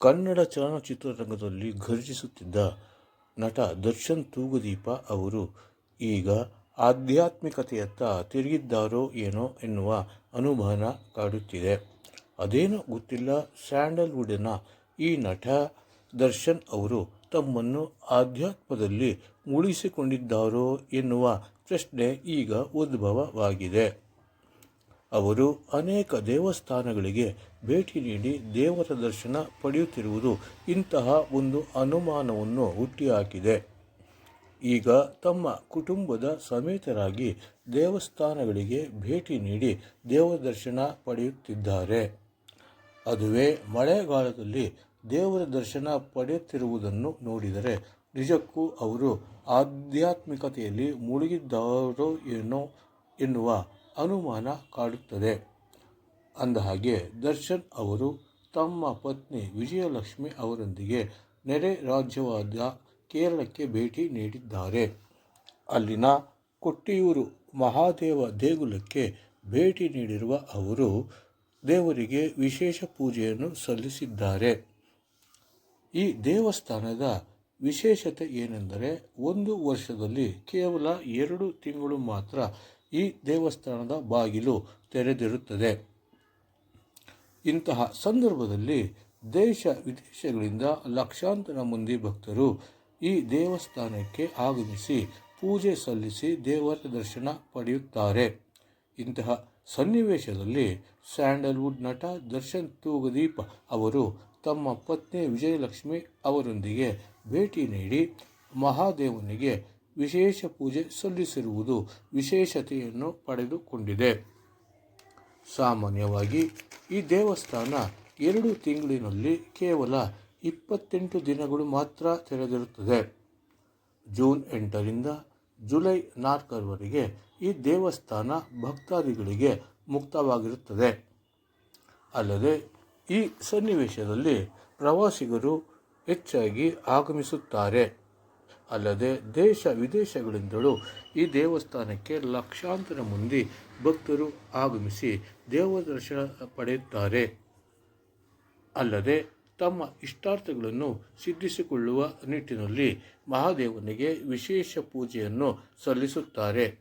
ಕನ್ನಡ ಚಲನಚಿತ್ರರಂಗದಲ್ಲಿ ಘರ್ಜಿಸುತ್ತಿದ್ದ ನಟ ದರ್ಶನ್ ತೂಗುದೀಪ ಅವರು ಈಗ ಆಧ್ಯಾತ್ಮಿಕತೆಯತ್ತ ತಿರುಗಿದ್ದಾರೋ ಏನೋ ಎನ್ನುವ ಅನುಮಾನ ಕಾಡುತ್ತಿದೆ. ಅದೇನೋ ಗೊತ್ತಿಲ್ಲ, ಸ್ಯಾಂಡಲ್ವುಡ್ನ ಈ ನಟ ದರ್ಶನ್ ಅವರು ತಮ್ಮನ್ನು ಆಧ್ಯಾತ್ಮದಲ್ಲಿ ಉಳಿಸಿಕೊಂಡಿದ್ದಾರೋ ಎನ್ನುವ ಪ್ರಶ್ನೆ ಈಗ ಉದ್ಭವವಾಗಿದೆ. ಅವರು ಅನೇಕ ದೇವಸ್ಥಾನಗಳಿಗೆ ಭೇಟಿ ನೀಡಿ ದೇವರ ದರ್ಶನ ಪಡೆಯುತ್ತಿರುವುದು ಇಂತಹ ಒಂದು ಅನುಮಾನವನ್ನು ಹುಟ್ಟಿಹಾಕಿದೆ. ಈಗ ತಮ್ಮ ಕುಟುಂಬದ ಸಮೇತರಾಗಿ ದೇವಸ್ಥಾನಗಳಿಗೆ ಭೇಟಿ ನೀಡಿ ದೇವರ ದರ್ಶನ ಪಡೆಯುತ್ತಿದ್ದಾರೆ. ಅದುವೇ ಮಳೆಗಾಲದಲ್ಲಿ ದೇವರ ದರ್ಶನ ಪಡೆಯುತ್ತಿರುವುದನ್ನು ನೋಡಿದರೆ ನಿಜಕ್ಕೂ ಅವರು ಆಧ್ಯಾತ್ಮಿಕತೆಯಲ್ಲಿ ಮುಳುಗಿದ್ದಾರೋ ಏನೋ ಎನ್ನುವ ಅನುಮಾನ ಕಾಡುತ್ತದೆ. ಅಂದಹಾಗೆ, ದರ್ಶನ್ ಅವರು ತಮ್ಮ ಪತ್ನಿ ವಿಜಯಲಕ್ಷ್ಮಿ ಅವರೊಂದಿಗೆ ನೆರೆ ರಾಜ್ಯವಾದ ಕೇರಳಕ್ಕೆ ಭೇಟಿ ನೀಡಿದ್ದಾರೆ. ಅಲ್ಲಿನ ಕೊಟ್ಟಿಯೂರು ಮಹಾದೇವ ದೇಗುಲಕ್ಕೆ ಭೇಟಿ ನೀಡಿರುವ ಅವರು ದೇವರಿಗೆ ವಿಶೇಷ ಪೂಜೆಯನ್ನು ಸಲ್ಲಿಸಿದ್ದಾರೆ. ಈ ದೇವಸ್ಥಾನದ ವಿಶೇಷತೆ ಏನೆಂದರೆ, ಒಂದು ವರ್ಷದಲ್ಲಿ ಕೇವಲ ಎರಡು ತಿಂಗಳು ಮಾತ್ರ ಈ ದೇವಸ್ಥಾನದ ಬಾಗಿಲು ತೆರೆದಿರುತ್ತದೆ. ಇಂತಹ ಸಂದರ್ಭದಲ್ಲಿ ದೇಶ ವಿದೇಶಗಳಿಂದ ಲಕ್ಷಾಂತರ ಮಂದಿ ಭಕ್ತರು ಈ ದೇವಸ್ಥಾನಕ್ಕೆ ಆಗಮಿಸಿ ಪೂಜೆ ಸಲ್ಲಿಸಿ ದೇವರ ದರ್ಶನ ಪಡೆಯುತ್ತಾರೆ. ಇಂತಹ ಸನ್ನಿವೇಶದಲ್ಲಿ ಸ್ಯಾಂಡಲ್ವುಡ್ ನಟ ದರ್ಶನ್ ತೂಗದೀಪ್ ಅವರು ತಮ್ಮ ಪತ್ನಿ ವಿಜಯಲಕ್ಷ್ಮಿ ಅವರೊಂದಿಗೆ ಭೇಟಿ ನೀಡಿ ಮಹಾದೇವನಿಗೆ ವಿಶೇಷ ಪೂಜೆ ಸಲ್ಲಿಸಿರುವುದು ವಿಶೇಷತೆಯನ್ನು ಪಡೆದುಕೊಂಡಿದೆ. ಸಾಮಾನ್ಯವಾಗಿ ಈ ದೇವಸ್ಥಾನ ಎರಡು ತಿಂಗಳಿನಲ್ಲಿ ಕೇವಲ ಇಪ್ಪತ್ತೆಂಟು ದಿನಗಳು ಮಾತ್ರ ತೆರೆದಿರುತ್ತದೆ. ಜೂನ್ ಎಂಟರಿಂದ ಜುಲೈ ನಾಲ್ಕರವರೆಗೆ ಈ ದೇವಸ್ಥಾನ ಭಕ್ತಾದಿಗಳಿಗೆ ಮುಕ್ತವಾಗಿರುತ್ತದೆ. ಅಲ್ಲದೆ ಈ ಸನ್ನಿವೇಶದಲ್ಲಿ ಪ್ರವಾಸಿಗರು ಹೆಚ್ಚಾಗಿ ಆಗಮಿಸುತ್ತಾರೆ. ಅಲ್ಲದೆ ದೇಶ ವಿದೇಶಗಳಿಂದಲೂ ಈ ದೇವಸ್ಥಾನಕ್ಕೆ ಲಕ್ಷಾಂತರ ಮಂದಿ ಭಕ್ತರು ಆಗಮಿಸಿ ದೇವ ದರ್ಶನ ಪಡೆಯುತ್ತಾರೆ. ಅಲ್ಲದೆ ತಮ್ಮ ಇಷ್ಟಾರ್ಥಗಳನ್ನು ಸಿದ್ಧಿಸಿಕೊಳ್ಳುವ ನಿಟ್ಟಿನಲ್ಲಿ ಮಹಾದೇವನಿಗೆ ವಿಶೇಷ ಪೂಜೆಯನ್ನು ಸಲ್ಲಿಸುತ್ತಾರೆ.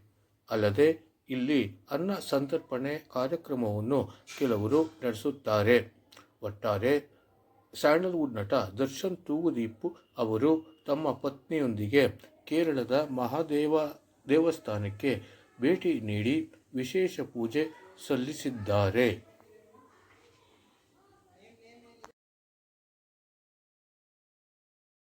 ಅಲ್ಲದೆ ಇಲ್ಲಿ ಅನ್ನ ಸಂತರ್ಪಣೆ ಕಾರ್ಯಕ್ರಮವನ್ನು ಕೆಲವರು ನಡೆಸುತ್ತಾರೆ. ಒಟ್ಟಾರೆ ಸ್ಯಾಂಡಲ್ವುಡ್ ನಟ ದರ್ಶನ್ ತೂಗುದೀಪು ಅವರು ತಮ್ಮ ಪತ್ನಿಯೊಂದಿಗೆ ಕೇರಳದ ಮಹಾದೇವ ದೇವಸ್ಥಾನಕ್ಕೆ ಭೇಟಿ ನೀಡಿ ವಿಶೇಷ ಪೂಜೆ ಸಲ್ಲಿಸಿದ್ದಾರೆ.